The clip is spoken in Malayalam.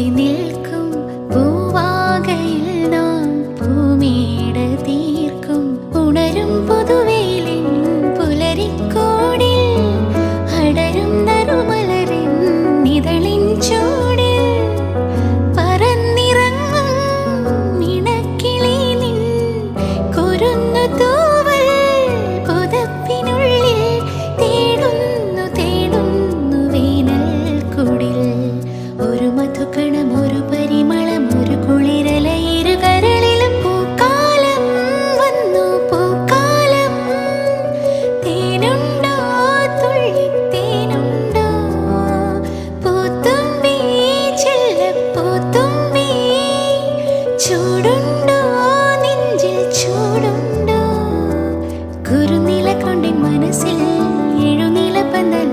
മൂടി നിൽക്കും. പൂവാകയിൽ നാം ഭൂമിയിട തീർക്കും. ഉണരും പുതുവേലിൻ പുലരിക്കോടിൽ. അടരും നറുമലരിൻ നിതളിൻ ഒരു നില കൊണ്ടിൻ മനസ്സിൽ എഴുനില പന്തൽ